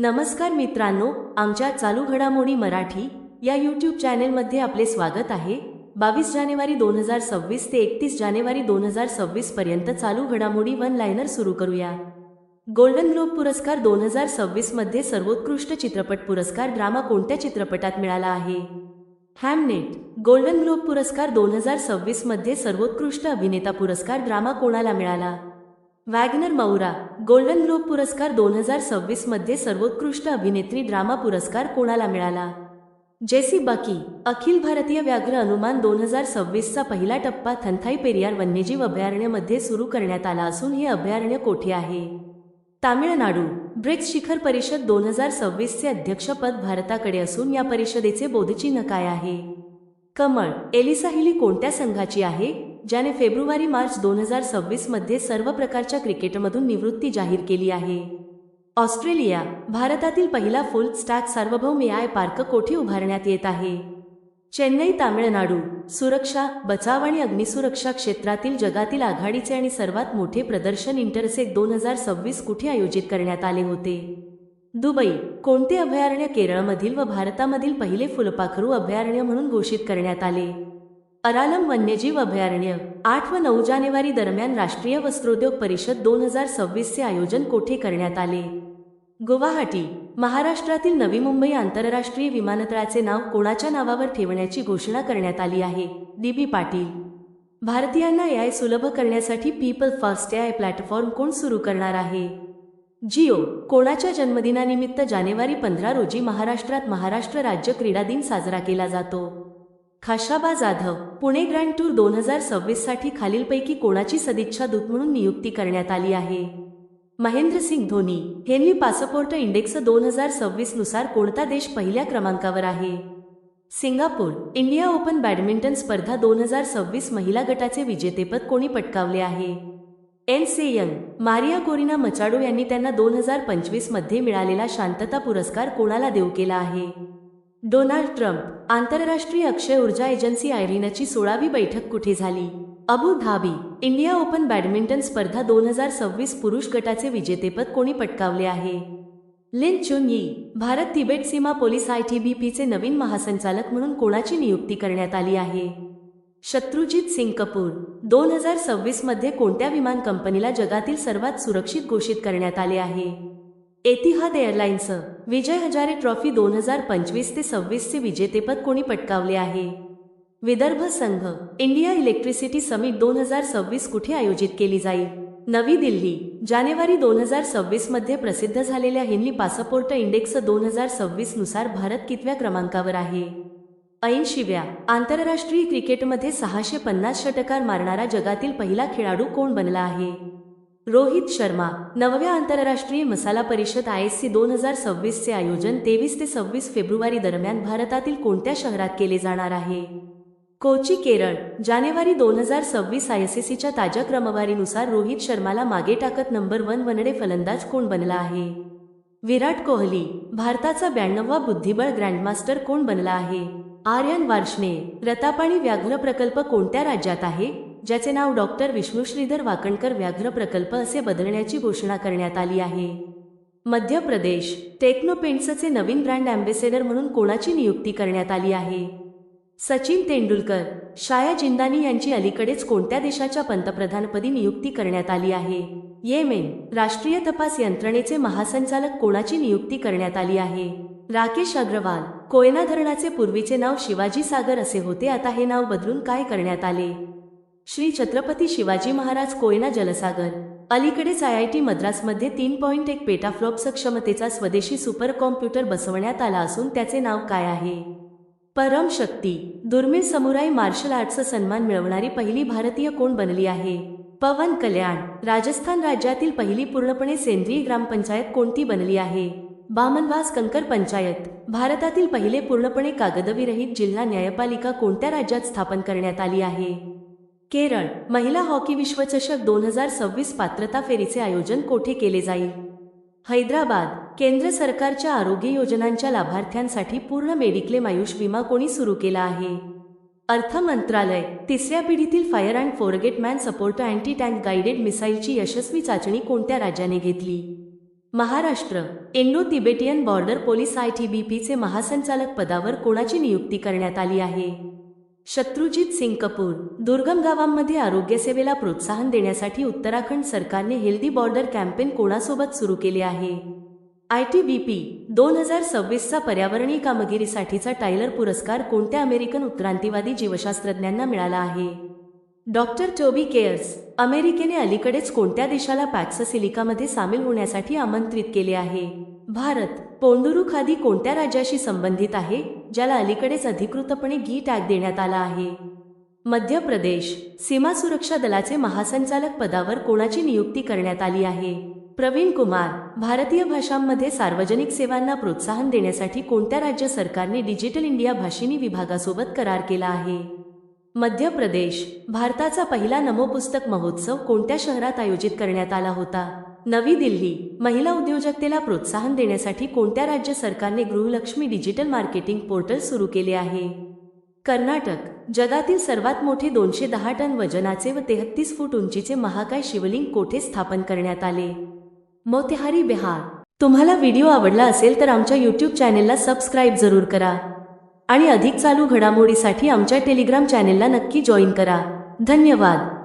नमस्कार मित्रांनो आमच्या चालू घडामोडी मराठी या यूट्यूब चॅनेलमध्ये आपले स्वागत आहे. बावीस जानेवारी दोन हजार सव्वीस ते एकतीस जानेवारी दोन हजार सव्वीस पर्यंत चालू घडामोडी वन लायनर सुरू करूया. गोल्डन ग्लोब पुरस्कार दोन हजार सव्वीसमध्ये सर्वोत्कृष्ट चित्रपट पुरस्कार ड्रामा कोणत्या चित्रपटात मिळाला आहे? हॅमनेट गोल्डन ग्लोब पुरस्कार दोन हजार सव्वीसमध्ये सर्वोत्कृष्ट अभिनेता पुरस्कार ड्रामा कोणाला मिळाला? वॅगनर मौरा गोल्डन ग्लोब पुरस्कार दोन हजार सव्वीसमध्ये सर्वोत्कृष्ट अभिनेत्री ड्रामा पुरस्कार कोणाला मिळाला? जेसी बाकी अखिल भारतीय व्याघ्र अनुमान दोन हजार सव्वीसचा पहिला टप्पा थंथाई पेरियार वन्यजीव अभयारण्यमध्ये सुरू करण्यात आला असून हे अभयारण्य कोठे आहे? तामिळनाडू ब्रिक्स शिखर परिषद दोन हजार सव्वीसचे अध्यक्षपद भारताकडे असून या परिषदेचे बोधचिन्ह काय आहे? कमळ एलिसा हिली कोणत्या संघाची आहे? ज्याने फेब्रुवारी मार्च दोन हजार सव्वीसमध्ये सर्व प्रकारच्या क्रिकेटमधून निवृत्ती जाहीर केली आहे. ऑस्ट्रेलिया भारतातील पहिला फुल स्टॅक सार्वभौम आय पार्क कोठे उभारण्यात येत आहे. चेन्नई तामिळनाडू सुरक्षा बचाव आणि अग्निसुरक्षा क्षेत्रातील जगातील आघाडीचे आणि सर्वात मोठे प्रदर्शन इंटरसेक दोन हजार सव्वीस कुठे आयोजित करण्यात आले होते? दुबई कोणते अभयारण्य केरळमधील व भारतामधील पहिले फुलपाखरू अभयारण्य म्हणून घोषित करण्यात आले? अरालम वन्यजीव अभयारण्य आठ व नऊ जानेवारी दरम्यान राष्ट्रीय वस्त्रोद्योग परिषद दोन हजार सव्वीसचे आयोजन कोठे करण्यात आले? गुवाहाटी महाराष्ट्रातील नवी मुंबई आंतरराष्ट्रीय विमानतळाचे नाव कोणाच्या नावावर ठेवण्याची घोषणा करण्यात आली आहे? D B Patil. भारतीयांना एआय सुलभ करण्यासाठी पीपल फास्ट एआय प्लॅटफॉर्म कोण सुरू करणार आहे? जिओ कोणाच्या जन्मदिनानिमित्त जानेवारी पंधरा रोजी महाराष्ट्रात महाराष्ट्र राज्य क्रीडा दिन साजरा केला जातो? खाशाबा जाधव पुणे ग्रँड टूर दोन हजार सव्वीससाठी खालीलपैकी कोणाची सदिच्छा दूत म्हणून नियुक्ती करण्यात आली आहे? Mahendrasingh Dhoni Henley passport index दोन हजार सव्वीसनुसार कोणता देश पहिल्या क्रमांकावर आहे? सिंगापूर इंडिया ओपन बॅडमिंटन स्पर्धा दोन हजार सव्वीस महिला गटाचे विजेतेपद कोणी पटकावले आहे? An Se Young Maria Corina Machado यांनी त्यांना दोन हजार पंचवीसमध्ये मिळालेला शांतता पुरस्कार कोणाला देऊ केला आहे? डोनाल्ड ट्रम्प आंतरराष्ट्रीय अक्षय ऊर्जा एजन्सी आयरिनाची सोळावी बैठक कुठे झाली? Abu Dhabi India Open badminton स्पर्धा दोन हजार सव्वीस पुरुष गटाचे विजेतेपद कोणी पटकावले आहे? Lin Chun Yi Bharat Tibet Seema police I T B पीचे नवीन महासंचालक म्हणून कोणाची नियुक्ती करण्यात आली आहे? शत्रुजित सिंग कपूर दोन हजार सव्वीसमध्ये कोणत्या विमान कंपनीला जगातील सर्वात सुरक्षित घोषित करण्यात आले आहे? Etihad Airlines Vijay Hazare trophy दोन हजार पंचवीस ते सव्वीसचे विजेतेपद कोणी पटकावले आहे? विदर्भ संघ इंडिया इलेक्ट्रिसिटी समिट दोन हजार सव्वीस कुठे आयोजित केली जाईल? नवी दिल्ली जानेवारी दोन हजार सव्वीसमध्ये प्रसिद्ध झालेल्या हिंदी पासपोर्ट इंडेक्स दोन हजार सव्वीसनुसार भारत कितव्या क्रमांकावर आहे? ऐंशीव्या आंतरराष्ट्रीय क्रिकेटमध्ये सहाशे पन्नास षटकार मारणारा जगातील पहिला खेळाडू कोण बनला आहे? रोहित शर्मा नवव्या आंतरराष्ट्रीय मसाला परिषद आय एस सी दोन हजार सव्वीसचे आयोजन तेवीस ते सव्वीस फेब्रुवारी दरम्यान भारतातील कोणत्या शहरात केले जाणार आहे? कोची केरळ. जानेवारी दोन हजार सव्वीस आय एस सीच्या ताज्या क्रमवारीनुसार रोहित शर्माला मागे टाकत नंबर वन वनडे फलंदाज कोण बनला आहे? विराट कोहली. भारताचा ब्याण्णववा बुद्धिबळ ग्रँडमास्टर कोण बनला आहे? आर्यन वार्ष्णे रतापाणी व्याघ्र प्रकल्प कोणत्या राज्यात आहे? ज्याचे नाव डॉक्टर विष्णू श्रीधर वाकणकर व्याघ्र प्रकल्प असे बदलण्याची घोषणा करण्यात आली आहे. मध्य प्रदेश टेक्नोपेंट्सचे नवीन ब्रँड अँबेसेडर म्हणून कोणाची नियुक्ती करण्यात आली आहे? सचिन तेंडुलकर शाया जिंदानी यांची अलीकडेच कोणत्या देशाच्या पंतप्रधानपदी नियुक्ती करण्यात आली आहे? येमेन राष्ट्रीय तपास यंत्रणेचे महासंचालक कोणाची नियुक्ती करण्यात आली आहे? राकेश अग्रवाल कोयना धरणाचे पूर्वीचे नाव शिवाजी सागर असे होते आता हे नाव बदलून काय करण्यात आले? श्री छत्रपती शिवाजी महाराज कोयना जलसागर. अलीकडेच आय आय टी मद्रासमध्ये तीन पॉईंट एक पेटाफ्लॉप सक्षमतेचा स्वदेशी सुपर कॉम्प्युटर बसवण्यात आला असून त्याचे नाव काय आहे? परम शक्ती. दुर्मिळ समुराई मार्शल आर्टचा सन्मान मिळवणारी पहिली भारतीय कोण बनली आहे? पवन कल्याण. राजस्थान राज्यातील पहिली पूर्णपणे सेंद्रिय ग्रामपंचायत कोणती बनली आहे? बामनवास कंकर पंचायत. भारतातील पहिले पूर्णपणे कागदविरहित जिल्हा न्यायपालिका कोणत्या राज्यात स्थापन करण्यात आली आहे? केरळ महिला हॉकी विश्वचषक दोन हजार सव्वीस पात्रता फेरीचे आयोजन कोठे केले जाईल? हैदराबाद केंद्र सरकारच्या आरोग्य योजनांच्या लाभार्थ्यांसाठी पूर्ण मेडिक्लेम आयुष विमा कोणी सुरू केला आहे? अर्थ मंत्रालय तिसऱ्या पिढीतील fire and forget man support anti tank guided मिसाईलची यशस्वी चाचणी कोणत्या राज्याने घेतली? Maharashtra Indo Tibetan border police I T B पीचे महासंचालक पदावर कोणाची नियुक्ती करण्यात आली आहे? शत्रुजीत सिंग कपूर दुर्गम गावांमध्ये आरोग्यसेवेला प्रोत्साहन देण्यासाठी उत्तराखंड सरकारने हेल्दी बॉर्डर कॅम्पेन कोणासोबत सुरू केले आहे? आय टी बी पी दोन हजार सव्वीसचा पर्यावरणीय कामगिरीसाठीचा टायलर पुरस्कार कोणत्या अमेरिकन उत्क्रांतीवादी जीवशास्त्रज्ञांना मिळाला आहे? डॉक्टर टोबी केअर्स अमेरिकेने अलीकडेच कोणत्या देशाला पॅक्ससिलिकामध्ये सामील होण्यासाठी आमंत्रित केले आहे? भारत पोंडुरू खादी कोणत्या राज्याशी संबंधित आहे ज्याला अलीकडेच अधिकृतपणे गी टॅग देण्यात आला आहे? मध्य प्रदेश. सीमा सुरक्षा दलाचे महासंचालक पदावर कोणाची नियुक्ती करण्यात आली आहे? प्रवीण कुमार. भारतीय भाषांमध्ये सार्वजनिक सेवांना प्रोत्साहन देण्यासाठी कोणत्या राज्य सरकारने डिजिटल इंडिया भाषिणी विभागासोबत करार केला आहे? मध्य प्रदेश. भारताचा पहिला नमोपुस्तक महोत्सव कोणत्या शहरात आयोजित करण्यात आला होता? नवी दिल्ली महिला उद्योजकतेला प्रोत्साहन देण्यासाठी कोणत्या राज्य सरकारने गृहलक्ष्मी डिजिटल मार्केटिंग पोर्टल सुरू केले आहे? कर्नाटक जगातील सर्वात मोठे दोनशे दहा टन वजनाचे व तेहत्तीस फूट उंचीचे महाकाय शिवलिंग कोठे स्थापन करण्यात आले? मोतेहारी बिहार. तुम्हाला व्हिडिओ आवडला असेल तर आमच्या यूट्यूब चॅनेलला सबस्क्राईब जरूर करा. आणि अधिक चालू घडामोडीसाठी आमच्या टेलिग्राम चॅनेलला नक्की जॉईन करा. धन्यवाद.